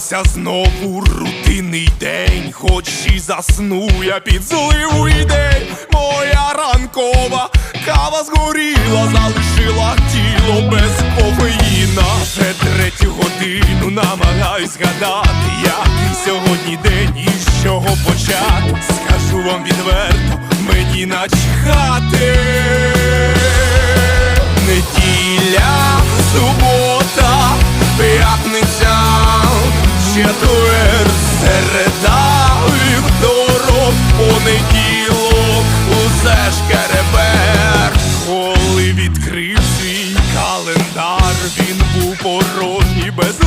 Почався знову рутинний день, хоч і засну я під зливу день Моя ранкова кава згоріла, залишила тіло без кофеїна. Вже третю годину намагаюсь згадати, який сьогодні день і з чого почати. святкує середа вівторок, понеділок усе ж керебер, коли відкрив свій календар, він був порожній без